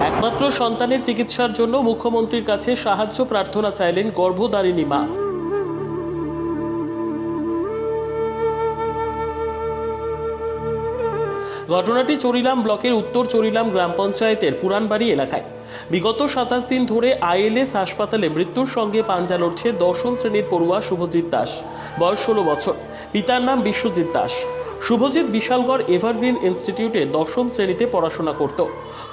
একমাত্র সন্তানের চিকিৎসার জন্য মুখ্যমন্ত্রীর কাছে সাহায্য প্রার্থনা চাইলেন গর্ভধারিণী মা। ঘটনাটি চরিলাম ব্লকের উত্তর চরিলাম গ্রাম পঞ্চায়েতের পুরানবাড়ি এলাকায়। বিগত সাতাশ দিন ধরে আইএলএস হাসপাতালে মৃত্যুর সঙ্গে পাঞ্জা লড়ছে দশম শ্রেণির পড়ুয়া শুভজিৎ দাস, বয়স ষোলো বছর। পিতার নাম বিশ্বজিৎ দাস। শুভজিৎ বিশালগড় এভারগ্রিন ইনস্টিটিউটে দশম শ্রেণীতে পড়াশোনা করত।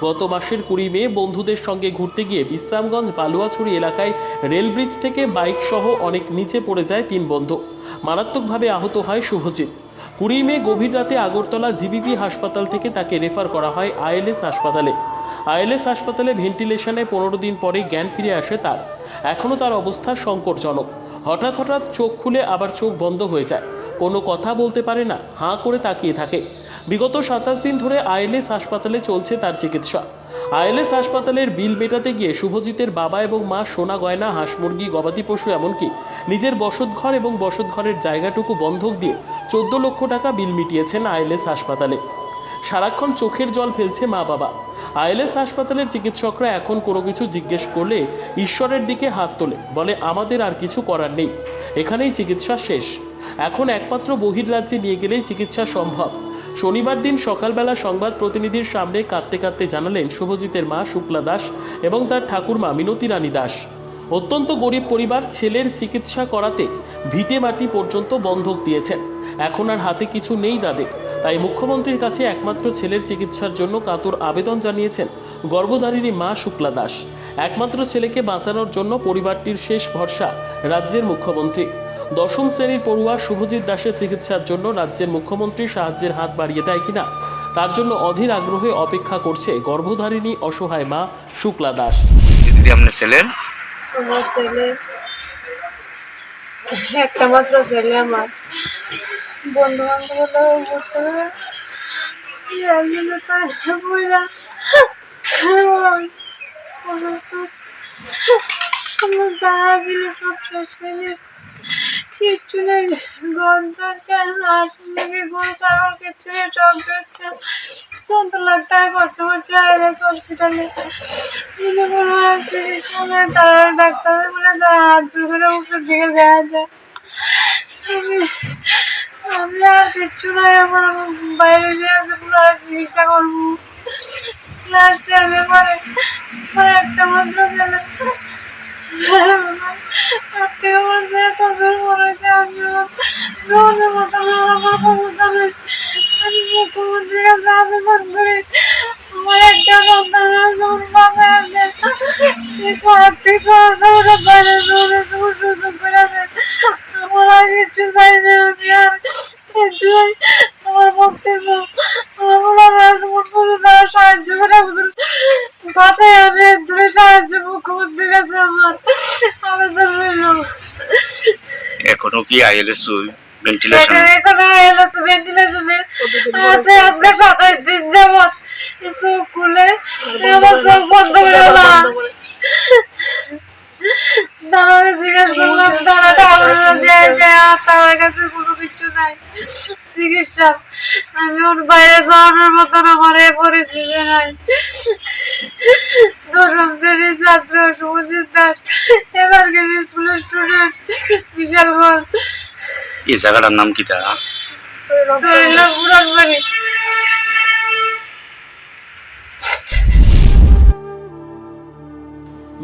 গত মাসের কুড়ি মে বন্ধুদের সঙ্গে ঘুরতে গিয়ে বিশ্রামগঞ্জ বালুয়াছড়ি এলাকায় রেল ব্রিজ থেকে বাইক সহ অনেক নিচে পড়ে যায় তিন বন্ধু। মারাত্মকভাবে আহত হয় শুভজিৎ। কুড়ি মে গভীর রাতে আগরতলা জিবিপি হাসপাতাল থেকে তাকে রেফার করা হয় আইএলএস হাসপাতালে। আইএলএস হাসপাতালে ভেন্টিলেশনে পনেরো দিন পরে জ্ঞান ফিরে আসে তার। এখনও তার অবস্থা সংকটজনক। হঠাৎ হঠাৎ চোখ খুলে আবার চোখ বন্ধ হয়ে যায়। কোনো কথা বলতে পারে না, হাঁ করে তাকিয়ে থাকে। বিগত সাতাশ দিন ধরে আইএলএস হাসপাতালে চলছে তার চিকিৎসা। আইএলএস হাসপাতালের বিল মেটাতে গিয়ে শুভজিতের বাবা এবং মা সোনা গয়না, হাঁস মুরগি, গবাদি পশু এমনকি নিজের বসতঘর এবং বসতঘরের জায়গাটুকু বন্ধক দিয়ে চোদ্দ লক্ষ টাকা বিল মিটিয়েছেন আইএলএস হাসপাতালে। সারাক্ষণ চোখের জল ফেলছে মা বাবা। আইএলএস হাসপাতালের চিকিৎসকরা এখন কোনো কিছু জিজ্ঞেস করলে ঈশ্বরের দিকে হাত তোলে, বলে আমাদের আর কিছু করার নেই। এখানেই চিকিৎসা শেষ। এখন একমাত্র বহির্রাজ্যে নিয়ে গেলেই চিকিৎসা সম্ভব। শনিবার দিন সকালবেলা সংবাদ প্রতিনিধির সামনে কাঁদতে কাঁদতে জানালেন শুভজিতের মা শুক্লা দাস এবং তার ঠাকুরমা মিনতি রানী দাস। অত্যন্ত গরিব পরিবার ছেলের চিকিৎসা করাতে ভিটে মাটি পর্যন্ত বন্ধক দিয়েছেন। এখন আর হাতে কিছু নেই তাদের। তাই মুখ্যমন্ত্রীর কাছে একমাত্র ছেলের চিকিৎসার জন্য কাতর আবেদন জানিয়েছেন গর্ভধারিণী মা শুক্লা দাস। একমাত্র ছেলেকে বাঁচানোর জন্য পরিবারটির শেষ ভরসা রাজ্যের মুখ্যমন্ত্রী। দশম শ্রেণির পড়ুয়া শুভজিৎ দাসের চিকিৎসার জন্য রাজ্যের মুখ্যমন্ত্রী সাহায্যের হাত বাড়িয়ে দেয় কিনা, তার জন্য অধীর আগ্রহে অপেক্ষা করছে গর্ভধারিণী অসহায় মা শুক্লা দাস। ছেলের আমার ছেলে, একটা মাত্র ছেলে আমার। বন্ধু বান্ধব ঘুরতে অসুস্থ আমার যা ছিল সব শেষ হয়ে কিচ্ছু নেই, গন্ধ হচ্ছে মুখে গরু ছাগল কিচ্ছু নেই সব বেচছে চোদ্দ লাখ টাকা খরচ করছে আইএলএস হসপিটালে দিনে তারা ডাক্তারের বলে তারা হাত জোর করে উপরের দিকে দেওয়া যায়। আমি আমি আর কিচ্ছু নাই, আমার বাইরে নিয়ে আসে, পুরো চিকিৎসা করব। লাস্টে আমি পরে পরে একটা মাত্র ছেলে আত্মীয় বলছে, এত দূর মনে আমি দৌড়ের মতো আমার ক্ষমতা নেই। আমি মুখ্যমন্ত্রীর কাছে আবেদন করি সুযোগ করে দেয় আমার আর কিচ্ছু চাই না আমি আর এটাই আমার বক্তব্য আমার তারা সাহায্য করে বাসায় আনে দূরে সাহায্য মুখ্যমন্ত্রীর কাছে আমার আবেদন রইল এখনও কি আইএলএস ভেন্টিলেশন এখানে এলএসএ ভেন্টিলেশনে আছে আজকে সাতাশ দিন যাবত চোখ খুলে আমার চোখ বন্ধ করে। দাঁড়াতে জিজ্ঞেস করলাম তারা টাকা দেয় দেয় তার কাছে কোনো কিছু নাই। চিকিৎসা। আমি ওর বাইরে যাওয়ানোর মতন আমার এ পরিস্থিতি নাই। দশম শ্রেণির ছাত্র শুভজিৎ দাস এবার গেলে স্কুলের স্টুডেন্ট বিশালগড় এই জায়গাটার নাম কি তা চলিলাম পুরান বাড়ি